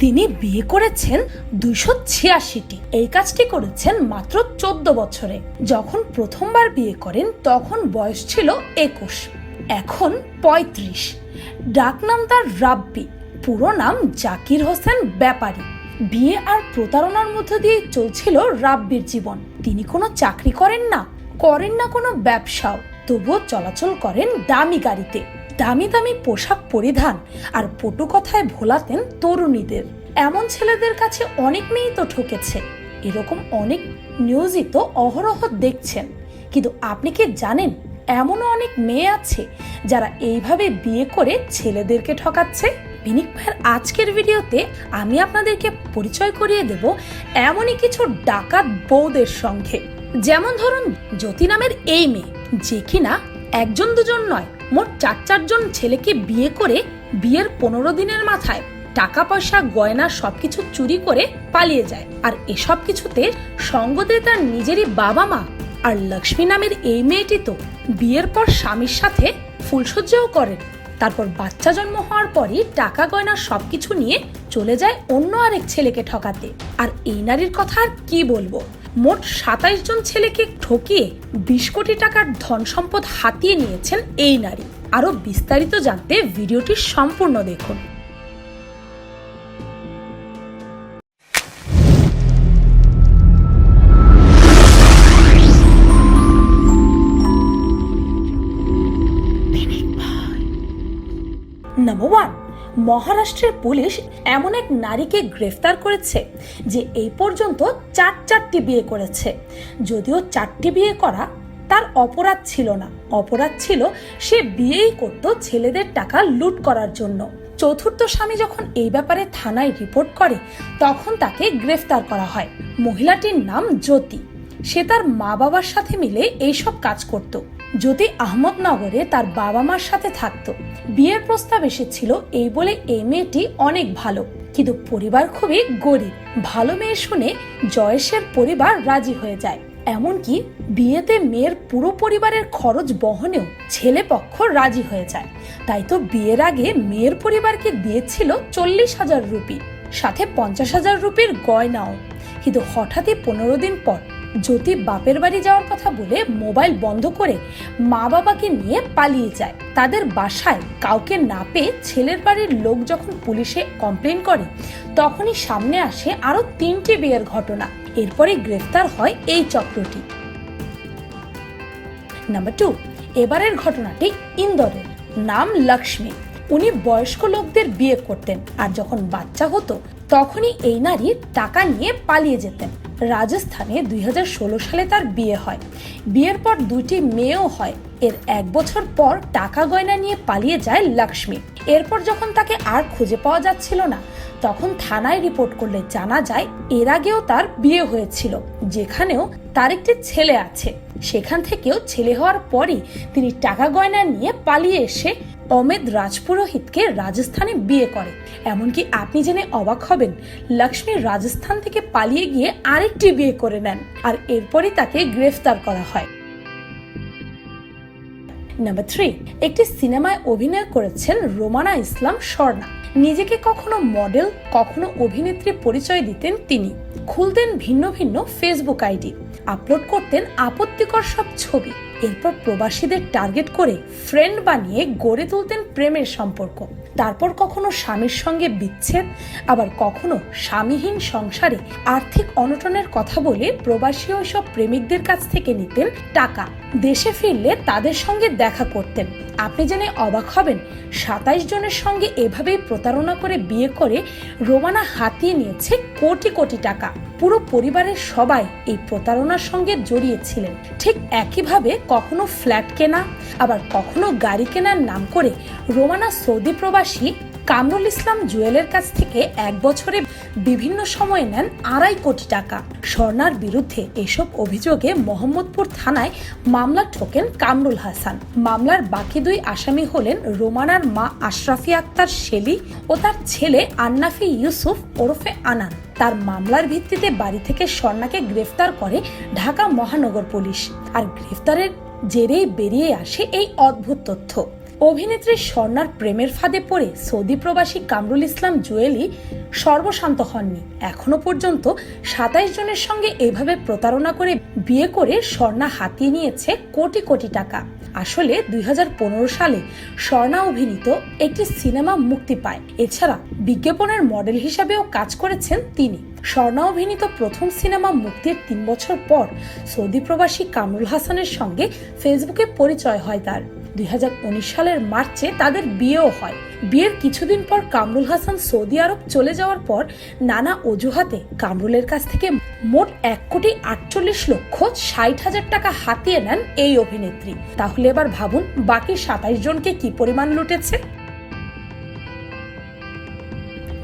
তিনি বিয়ে করেছেন দুইশো ছিয়াশিটি। এই কাজটি করেছেন মাত্র চোদ্দ বছরে। যখন প্রথমবার বিয়ে করেন, তখন বয়স ছিল একুশ। এখন পঁয়ত্রিশ। ডাকনাম তার রাব্বি, পুরো নাম জাকির হোসেন ব্যাপারী। বিয়ে আর প্রতারণার মধ্য দিয়ে চলছিল রাব্বির জীবন। তিনি কোনো চাকরি করেন না করেন না কোনো ব্যবসাও, তবুও চলাচল করেন দামি গাড়িতে। দামি দামি পোশাক পরিধান আর পটু কথায় ভোলাতেন তরুণীদের। এমন ছেলেদের কাছে অনেক মেয়েই তো ঠকেছে। এরকম অনেক নিউজই তো অহরহ দেখছেন। কিন্তু আপনি কি জানেন, এমনও অনেক মেয়ে আছে যারা এইভাবে বিয়ে করে ছেলেদেরকে ঠকাচ্ছে? বিনিক ভাইয়ের আজকের ভিডিওতে আমি আপনাদেরকে পরিচয় করিয়ে দেব এমনই কিছু ডাকাত বউদের সঙ্গে। যেমন ধরুন, জ্যোতি নামের এই মেয়ে, যে কিনা একজন দুজন নয়, মোট চার চারজন ছেলেকে বিয়ে করে বিয়ের পনেরো দিনের মাথায় টাকা পয়সা, গয়না সবকিছু চুরি করে পালিয়ে যায়। আর এসব কিছুতে সঙ্গ দেয় তার নিজেরই বাবা মা আর লক্ষ্মী নামের এই মেয়েটি তো বিয়ের পর স্বামীর সাথে ফুলসজ্জাও করেন। তারপর বাচ্চা জন্ম হওয়ার পরই টাকা, গয়না সবকিছু নিয়ে চলে যায় অন্য আরেক ছেলেকে ঠকাতে। আর এই নারীর কথা আর কি বলব? মোট সাতাইশ জন ছেলেকে ঠকিয়ে বিশ কোটি টাকার ধন সম্পদ হাতিয়ে নিয়েছেন এই নারী। আরও বিস্তারিত জানতে ভিডিওটি সম্পূর্ণ দেখুন। মহারাষ্ট্রের পুলিশ এমন এক নারীকে গ্রেফতার করেছে যে এই পর্যন্ত চার চারটি বিয়ে করেছে। যদিও চারটি বিয়ে করা তার অপরাধ ছিল না। অপরাধ ছিল সে বিয়েই করত ছেলেদের টাকা লুট করার জন্য। চতুর্থ স্বামী যখন এই ব্যাপারে থানায় রিপোর্ট করে, তখন তাকে গ্রেফতার করা হয়। মহিলাটির নাম জ্যোতি। সে তার মা বাবার সাথে মিলে এইসব কাজ করত। যদি আহমদনগরে তার বাবা মার সাথে থাকতো। বিয়ের প্রস্তাব এসেছিল এই বলে এই মেয়েটি অনেক ভালো, কিন্তু পরিবার খুবই গরিব। ভালো মেয়ে শুনে জয়েশের পরিবার রাজি হয়ে যায়। এমনকি বিয়েতে মেয়ের পুরো পরিবারের খরচ বহনেও ছেলে পক্ষ রাজি হয়ে যায়। তাই তো বিয়ের আগে মেয়ের পরিবারকে দিয়েছিল চল্লিশ হাজার রুপি, সাথে পঞ্চাশ হাজার রুপির গয়নাও। কিন্তু হঠাৎই পনেরো দিন পর জ্যোতি বাপের বাড়ি যাওয়ার কথা বলে মোবাইল বন্ধ করে মা বাবাকে নিয়ে পালিয়ে যায়। তাদের বাসায় কাউকে না পেয়ে ছেলের বাড়ির লোক যখন পুলিশে কমপ্লেন করে, তখনই সামনে আসে আরও তিনটি বিয়ের ঘটনা। এরপরে গ্রেফতার হয় এই চক্রটি। নাম্বার টু, এবারের ঘটনাটি ইন্দোরের। নাম লক্ষ্মী। উনি বয়স্ক লোকদের বিয়ে করতেন। আর যখন বাচ্চা হতো তখনই এই নারী টাকা নিয়ে পালিয়ে যেতেন। রাজস্থানে দুই হাজার ষোলো সালে তার বিয়ে হয়। বিয়ের পর দুইটি মেয়েও হয়। এর এক বছর পর টাকা গয়না নিয়ে পালিয়ে যায় লক্ষ্মী। এরপর যখন তাকে আর খুঁজে পাওয়া যাচ্ছিল না, তখন থানায় রিপোর্ট করলে জানা যায় এর আগেও তার বিয়ে হয়েছিল, যেখানেও তার একটি ছেলে আছে। সেখান থেকেও ছেলে হওয়ার পরই তিনি টাকা গয়না নিয়ে পালিয়ে এসে অমেদ রাজপুরোহিতকে রাজস্থানে বিয়ে করে। এমনকি আপনি জেনে অবাক হবেন, লক্ষ্মী রাজস্থান থেকে পালিয়ে গিয়ে আরেকটি বিয়ে করে নেন আর এরপরই তাকে গ্রেফতার করা হয়। নাম্বার থ্রি, একটি সিনেমায় অভিনয় করেছেন রোমানা ইসলাম স্বর্ণা নিজেকে কখনো মডেল, কখনো অভিনেত্রী পরিচয় দিতেন তিনি। খুলতেন ভিন্ন ভিন্ন ফেসবুক আইডি, আপলোড করতেন আপত্তিকর সব ছবি। এরপর প্রবাসীদের টার্গেট করে ফ্রেন্ড বানিয়ে গড়ে তুলতেন প্রেমের সম্পর্ক। তারপর কখনো স্বামীর সঙ্গে বিচ্ছেদ, আবার কখনো স্বামীহীন সংসারে আর্থিক অনটনের কথা বলে প্রবাসী ওইসব প্রেমিকদের কাছ থেকে নিতেন টাকা। দেশে ফিরলে তাদের সঙ্গে দেখা করতেন। আপনি জেনে অবাক হবেন, সাতাইশ জনের সঙ্গে এভাবেই প্রতারণা করে বিয়ে করে রোমানা হাতিয়ে নিয়েছে কোটি কোটি টাকা। পুরো পরিবারের সবাই এই প্রতারণার সঙ্গে জড়িয়েছিলেন। ঠিক একইভাবে কখনো ফ্ল্যাট কেনা, আবার কখনো গাড়ি কেনার নাম করে রোমানা সৌদি প্রবাসী কামরুল ইসলাম জুয়েলের কাছ থেকে এক বছরে বিভিন্ন সময়ে নেন আড়াই কোটি টাকা। স্বর্ণার বিরুদ্ধে এসব অভিযোগে মোহাম্মদপুর থানায় মামলা ঠোকেন কামরুল হাসান। মামলার বাকি দুই আসামি হলেন রোমানার মা আশরাফি আক্তার শেলি ও তার ছেলে আন্নাফি ইউসুফ ওরফে আনান। তার মামলার ভিত্তিতে বাড়ি থেকে স্বর্ণাকে গ্রেফতার করে ঢাকা মহানগর পুলিশ। আর গ্রেফতারের জেরেই বেরিয়ে আসে এই অদ্ভুত তথ্য। অভিনেত্রী স্বর্ণার প্রেমের ফাঁদে পড়ে সৌদি প্রবাসী কামরুল ইসলাম জুয়েলি সর্বশান্ত হননি। এখনও পর্যন্ত সাতাইশ জনের সঙ্গে এভাবে প্রতারণা করে বিয়ে করে স্বর্ণা হাতিয়ে নিয়েছে কোটি কোটি টাকা। আসলে দুই হাজার পনেরো সালে স্বর্ণা অভিনীত একটি সিনেমা মুক্তি পায়। এছাড়া বিজ্ঞাপনের মডেল হিসাবেও কাজ করেছেন তিনি। স্বর্ণা অভিনীত প্রথম সিনেমা মুক্তির তিন বছর পর সৌদি প্রবাসী কামরুল হাসানের সঙ্গে ফেসবুকে পরিচয় হয় তার। দুই হাজার উনিশ সালের মার্চে তাদের বিয়েও হয়। বিয়ের কিছুদিন পর কামরুল হাসান সৌদি আরব চলে যাওয়ার পর নানা অজুহাতে কামরুলের কাছ থেকে মোট এক কোটি আটচল্লিশ লক্ষ ষাট হাজার টাকা হাতিয়ে নেন এই অভিনেত্রী। তাহলে এবার ভাবুন, বাকি সাতাইশ জনকে কি পরিমাণ লুটেছে?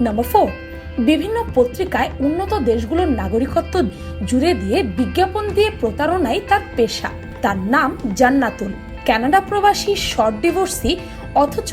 নাম্বার ফোর বিভিন্ন পত্রিকায় উন্নত দেশগুলোর নাগরিকত্ব জুড়ে দিয়ে বিজ্ঞাপন দিয়ে প্রতারণাই তার পেশা। তার নাম জান্নাতুল। কানাডা প্রবাসী শর্ট ডিভোর্সি, অথচ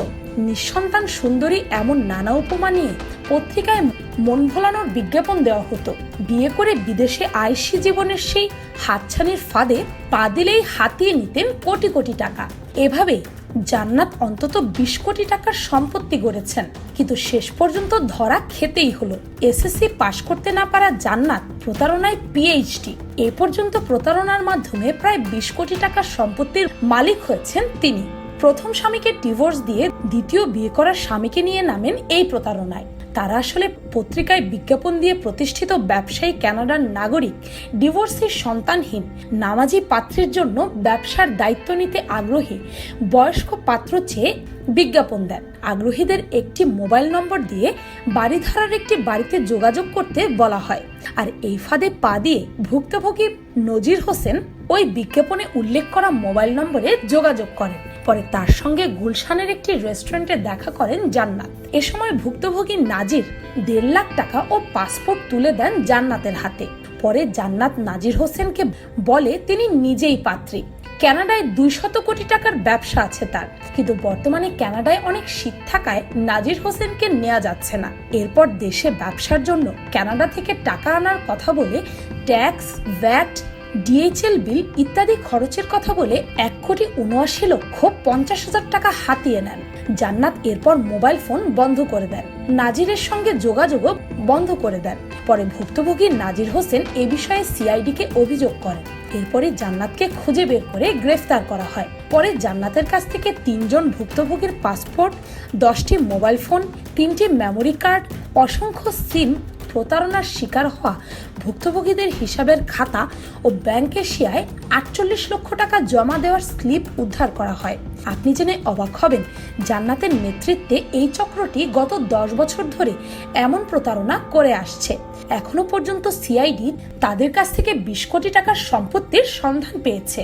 নিঃসন্তান সুন্দরী এমন নানা উপমা নিয়ে পত্রিকায় মন ভোলানোর বিজ্ঞাপন দেওয়া হতো। বিয়ে করে বিদেশে আয়সি জীবনের সেই হাতছানির ফাঁদে পা দিলেই হাতিয়ে নিতেন কোটি কোটি টাকা। এভাবেই জান্নাত অন্তত বিশ কোটি টাকার সম্পত্তি গড়েছেন। কিন্তু শেষ পর্যন্ত ধরা খেতেই হলো। এসএসসি পাশ করতে না পারা জান্নাত প্রতারণায় পিএইচডি এ পর্যন্ত প্রতারণার মাধ্যমে প্রায় বিশ কোটি টাকার সম্পত্তির মালিক হয়েছেন তিনি। প্রথম স্বামীকে ডিভোর্স দিয়ে দ্বিতীয় বিয়ে করার স্বামীকে নিয়ে নামেন এই প্রতারণায়। তারা আসলে পত্রিকায় বিজ্ঞাপন দিয়ে প্রতিষ্ঠিত ব্যবসায়ী ক্যানাডার নাগরিক, ডিভোর্সের সন্তানহীন, নামাজি পাত্রের জন্য ব্যবসার দায়িত্ব নিতে আগ্রহী, বয়স্ক পাত্র চেয়ে বিজ্ঞাপন দেন। আগ্রহীদের একটি মোবাইল নম্বর দিয়ে বাড়িধারার একটি বাড়িতে যোগাযোগ করতে বলা হয়। আর এই ফাঁদে পা দিয়ে ভুক্তভোগী নজির হোসেন ওই বিজ্ঞাপনে উল্লেখ করা মোবাইল নম্বরে যোগাযোগ করেন। পরে তার সঙ্গে গুলশানের একটি রেস্টুরেন্টে দেখা করেন জান্নাত। এ সময় ভুক্তভোগী নাজির দেড় লাখ টাকা ও পাসপোর্ট তুলে দেন জান্নাতের হাতে। পরে জান্নাত নাজির হোসেনকে বলে তিনি নিজেই পাত্রী। কানাডায় দুইশত কোটি টাকার ব্যবসা আছে তার। কিন্তু বর্তমানে কানাডায় অনেক শীত থাকায় নাজির হোসেনকে নেওয়া যাচ্ছে না। এরপর দেশে ব্যবসার জন্য কানাডা থেকে টাকা আনার কথা বলে ট্যাক্স, ভ্যাট ডিএইচএল বিল ইত্যাদি খরচের কথা বলে এক কোটি উনআশি লক্ষ পঞ্চাশ হাজার টাকা হাতিয়ে নেন। জান্নাত এরপর মোবাইল ফোন বন্ধ করে দেন। নাজিরের সঙ্গে যোগাযোগও বন্ধ করে দেন। পরে ভুক্তভোগী নাজির হোসেন এ বিষয়ে সিআইডিকে অভিযোগ করেন। এরপরে জান্নাতকে খুঁজে বের করে গ্রেফতার করা হয়। পরে জান্নাতের কাছ থেকে তিনজন ভুক্তভোগীর পাসপোর্ট, দশটি মোবাইল ফোন, তিনটি মেমোরি কার্ড, অসংখ্য সিম প্রতারণার শিকার হওয়া ভুক্তভোগীদের হিসাবের খাতা ও ব্যাংক এশিয়ায় আটচল্লিশ লক্ষ টাকা জমা দেওয়ার স্লিপ উদ্ধার করা হয়। আপনি জেনে অবাক হবেন, জান্নাতের নেতৃত্বে এই চক্রটি গত দশ বছর ধরে এমন প্রতারণা করে আসছে। এখনও পর্যন্ত সিআইডি তাদের কাছ থেকে বিশ কোটি টাকার সম্পত্তির সন্ধান পেয়েছে।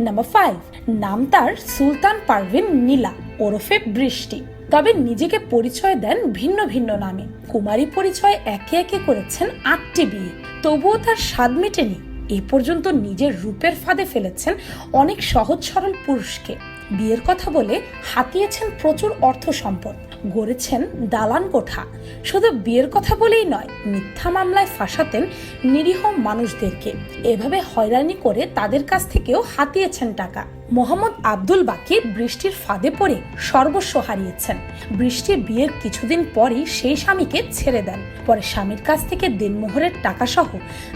নাম্বার ফাইভ, নাম তার সুলতান পারভিন নীলা, ওরফে বৃষ্টি। তবে নিজেকে পরিচয় দেন ভিন্ন ভিন্ন নামে। কুমারী পরিচয় একে একে করেছেন আটটি বিয়ে। তবুও তার স্বাদ মেটেনি। এ পর্যন্ত নিজের রূপের ফাঁদে ফেলেছেন অনেক সহজ সরল পুরুষকে। বিয়ের কথা বলে হাতিয়েছেন প্রচুর অর্থ সম্পদ। গড়েছেন দালান কোঠা। শুধু বিয়ের কথা বলেই নয়, মিথ্যা মামলায় ফাঁসাতেন নিরীহ মানুষদেরকে। এভাবে হয়রানি করে তাদের কাছ থেকেও হাতিয়েছেন টাকা। মোহাম্মদ আব্দুল বাকি বৃষ্টির ফাঁদে পড়ে সর্বস্ব হারিয়েছেন। বৃষ্টি বিয়ের কিছুদিন পরই সেই স্বামীকে ছেড়ে দেন। পরে স্বামীর কাছ থেকে দেনমোহরের টাকা সহ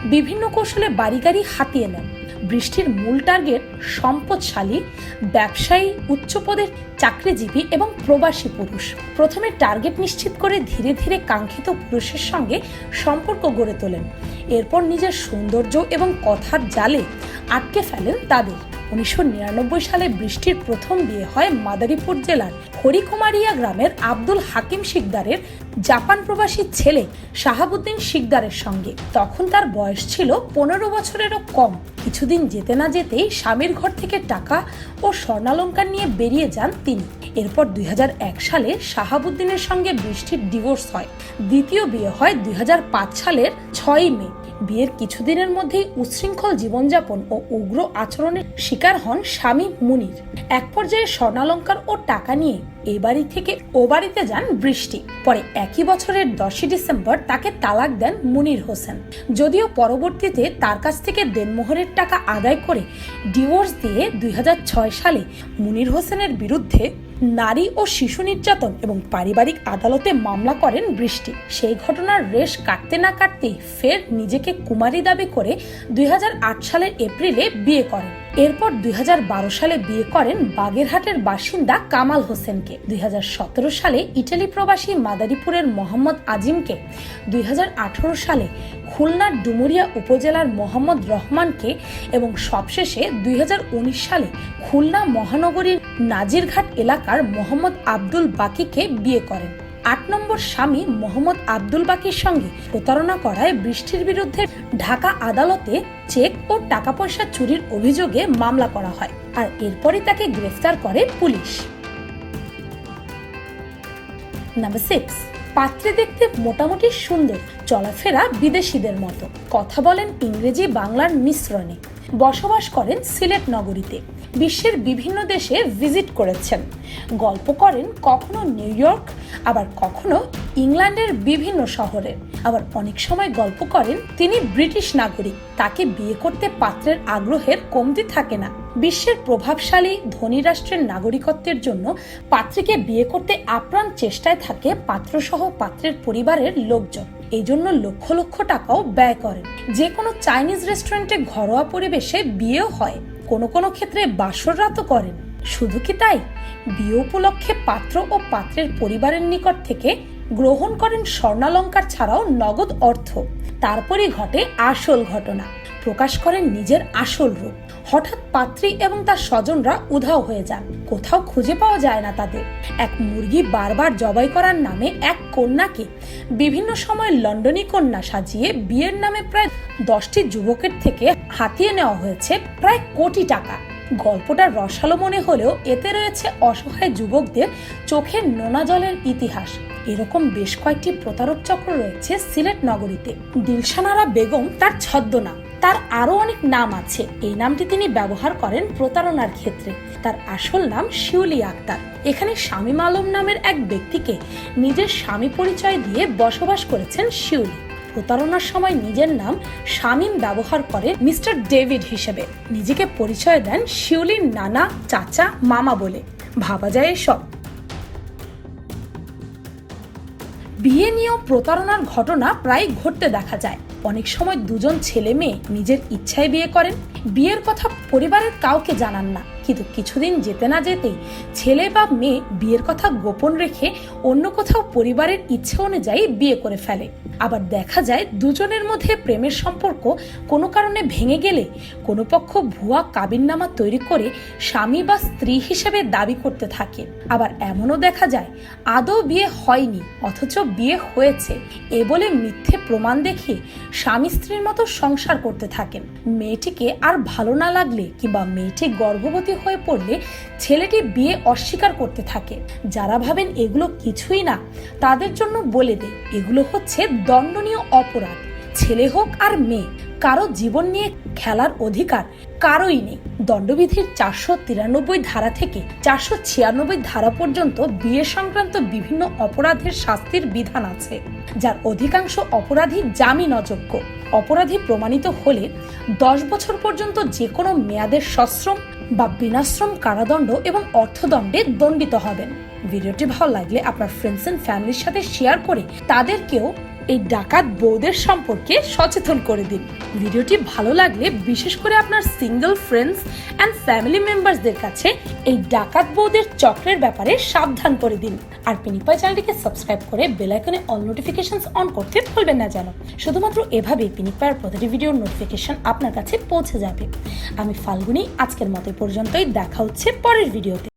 বিভিন্ন কৌশলে বাড়ি গাড়ি হাতিয়ে নেন। বৃষ্টির মূল টার্গেট সম্পদশালী, ব্যবসায়ী, উচ্চপদের চাকরিজীবী এবং প্রবাসী পুরুষ। প্রথমে টার্গেট নিশ্চিত করে ধীরে ধীরে কাঙ্ক্ষিত পুরুষের সঙ্গে সম্পর্ক গড়ে তোলেন। এরপর নিজের সৌন্দর্য এবং কথার জালে আটকে ফেলেন তাদের। উনিশশো নিরানব্বই সালে বৃষ্টির প্রথম বিয়ে হয় মাদারীপুর জেলার হরিকুমারিয়া গ্রামের আব্দুল হাকিম শিকদারের জাপান প্রবাসী ছেলে শাহাবুদ্দিন শিকদারের সঙ্গে। তখন তার বয়স ছিল পনেরো বছরেরও কম। কিছুদিন যেতে না যেতেই স্বামীর ঘর থেকে টাকা ও স্বর্ণালঙ্কার নিয়ে বেরিয়ে যান তিনি। এরপর দুই হাজার এক সালে শাহাবুদ্দিনের সঙ্গে বৃষ্টির ডিভোর্স হয়। দ্বিতীয় বিয়ে হয় দুই হাজার পাঁচ সালের ছয়ই মে। বিয়ের কিছুদিনের মধ্যেই উচ্ছৃঙ্খল জীবনযাপন ও উগ্র আচরণের শিকার হন স্বামী মুনির। এক পর্যায়ে স্বর্ণালঙ্কার ও টাকা নিয়ে এ বাড়ি থেকে ও বাড়িতে যান বৃষ্টি। পরে একই বছরের দশই ডিসেম্বর তাকে তালাক দেন মুনির হোসেন। যদিও পরবর্তীতে তার কাছ থেকে দেনমোহরের টাকা আদায় করে ডিভোর্স দিয়ে দুই হাজার ছয় সালে মুনির হোসেনের বিরুদ্ধে নারী ও শিশু নির্যাতন এবং পারিবারিক আদালতে মামলা করেন বৃষ্টি। সেই ঘটনার রেশ কাটতে না কাটতেই ফের নিজেকে কুমারী দাবি করে দুই হাজার আট সালের এপ্রিলে বিয়ে করেন। এরপর দুই হাজার বারো সালে বিয়ে করেন বাগেরহাটের বাসিন্দা কামাল হোসেনকে। দুই হাজার সতেরো সালে ইটালি প্রবাসী মাদারীপুরের মোহাম্মদ আজিমকে। দুই হাজার আঠেরো সালে খুলনার ডুমুরিয়া উপজেলার মোহাম্মদ রহমানকে এবং সবশেষে দুই হাজার উনিশ সালে খুলনা মহানগরীর নাজিরঘাট এলাকার মোহাম্মদ আব্দুল বাকিকে বিয়ে করেন। আট নম্বর স্বামী মোহাম্মদ আব্দুল বাকির সঙ্গে প্রতারণা করায় বৃষ্টির বিরুদ্ধে ঢাকা আদালতে চেক ও টাকা পয়সা চুরির অভিযোগে মামলা করা হয় আর এরপরই তাকে গ্রেফতার করে পুলিশ। নাম্বার সিক্স, পাত্রে দেখতে মোটামুটি সুন্দর, চলাফেরা বিদেশিদের মতো। কথা বলেন ইংরেজি বাংলার মিশ্রণে। বসবাস করেন সিলেট নগরীতে। বিশ্বের বিভিন্ন দেশে ভিজিট করেছেন। গল্প করেন কখনো নিউ ইয়র্ক, আবার কখনো ইংল্যান্ডের বিভিন্ন শহরে। আবার অনেক সময় গল্প করেন তিনি ব্রিটিশ নাগরিক, তাকে বিয়ে করতে পাত্রের আগ্রহের কমতি থাকে না। বিশ্বের প্রভাবশালী ধনী রাষ্ট্রের নাগরিকত্বের জন্য পাত্রীকে বিয়ে করতে আপ্রাণ চেষ্টায় থাকে পাত্রসহ পাত্রের পরিবারের লোকজন। এই জন্য লক্ষ লক্ষ টাকাও ব্যয় করেন। যে কোনো চাইনিজ রেস্টুরেন্টে ঘরোয়া পরিবেশে বিয়েও হয়। কোনো কোনো ক্ষেত্রে বাসর রাতও করেন। শুধু কি তাই? বিয়ে উপলক্ষে পাত্র ও পাত্রের পরিবারের নিকট থেকে গ্রহণ করেন স্বর্ণালঙ্কার ছাড়াও নগদ অর্থ। তারপরই ঘটে আসল ঘটনা। প্রকাশ করেন নিজের আসল রূপ। হঠাৎ পাত্রী এবং তার স্বজনরা উধাও হয়ে যান। কোথাও খুঁজে পাওয়া যায় না তাদের। এক মুরগি বারবার জবাই করার নামে এক কন্যাকে বিভিন্ন সময় লন্ডনী কন্যা সাজিয়ে বিয়ের নামে প্রায় দশটি যুবকের থেকে হাতিয়ে নেওয়া হয়েছে প্রায় কোটি টাকা। গল্পটা রসালো মনে হলেও এতে রয়েছে অসহায় যুবকদের চোখের নোনা জলের ইতিহাস। এরকম বেশ কয়েকটি প্রতারক চক্র রয়েছে সিলেট নগরীতে। দিলশানারা বেগম তার ছদ্মনাম। তার আরও অনেক নাম আছে। এই নামটি তিনি ব্যবহার করেন প্রতারণার ক্ষেত্রে। তার আসল নাম শিউলি আক্তার। এখানে শামীম আলম নামের এক ব্যক্তিকে নিজের স্বামী পরিচয় দিয়ে বসবাস করেছেন শিউলি। প্রতারণার সময় নিজের নাম শামীম ব্যবহার করে মিস্টার ডেভিড হিসেবে। নিজেকে পরিচয় দেন শিউলির নানা, চাচা, মামা বলে। ভাবা যায় এসব। বিয়ে নিয়েও প্রতারণার ঘটনা প্রায় ঘটতে দেখা যায়। অনেক সময় দুজন ছেলে মেয়ে নিজের ইচ্ছায় বিয়ে করেন। বিয়ের কথা পরিবারের কাউকে জানান না। কিন্তু কিছুদিন যেতে না যেতেই ছেলে বা মেয়ে বিয়ের কথা গোপন রেখে অন্য কোথাও পরিবারের ইচ্ছে অনুযায়ী বিয়ে করে ফেলে। আবার দেখা যায় দুজনের মধ্যে প্রেমের সম্পর্ক কোনো কারণে ভেঙে গেলে কোনো পক্ষ ভুয়া কাবিননামা তৈরি করে স্বামী বা স্ত্রী হিসেবে দাবি করতে থাকে। আবার এমনও দেখা যায় আদৌ বিয়ে হয়নি, অথচ বিয়ে হয়েছে। এ বলে মিথ্যে প্রমাণ দেখিয়ে স্বামী স্ত্রীর মতো সংসার করতে থাকেন। মেয়েটিকে আর ভালো না লাগলে কিংবা মেয়েটি গর্ভবতী হয়ে পড়লে ছেলেটি বিয়ে অস্বীকার করতে থাকে। যারা ভাবেন এগুলো কিছুই না, তাদের জন্য বলে দেয় এগুলো হচ্ছে দণ্ডনীয় অপরাধ, ছেলে হোক আর মেয়ে। কারও জীবন নিয়ে খেলার অধিকার কারোই নেই। দণ্ডবিধির চারশো তিরানব্বই ধারা থেকে চারশো ছিয়ানব্বই ধারা পর্যন্ত বিয়ে সংক্রান্ত বিভিন্ন অপরাধের শাস্তির বিধান আছে, যার অধিকাংশ অপরাধী জামিন অযোগ্য অপরাধী প্রমাণিত হলে দশ বছর পর্যন্ত যে কোনো মেয়াদের সশ্রম বা বিনাশ্রম কারাদণ্ড এবং অর্থদণ্ডে দণ্ডিত হবেন। ভিডিওটি ভালো লাগলে আপনার ফ্রেন্ডস অ্যান্ড ফ্যামিলির সাথে শেয়ার করে তাদেরকেও এই ডাকাত বউদের সম্পর্কে সচেতন করে দিন। ভিডিওটি ভালো লাগলে বিশেষ করে আপনার সিঙ্গেল ফ্রেন্ডস অ্যান্ড ফ্যামিলি মেম্বারসদের কাছে এই ডাকাত বউদের চক্রের ব্যাপারে সাবধান করে দিন। আর পিনিপাই চ্যানেলটিকে সাবস্ক্রাইব করে বেল আইকনে অল নোটিফিকেশনস অন করতে ভুলবেন না যেন। শুধুমাত্র এভাবেই পিনিপায়ের প্রতিটি ভিডিওর নোটিফিকেশন আপনার কাছে পৌঁছে যাবে। আমি ফাল্গুনি, আজকের মতো পর্যন্তই। দেখা হচ্ছে পরের ভিডিওতে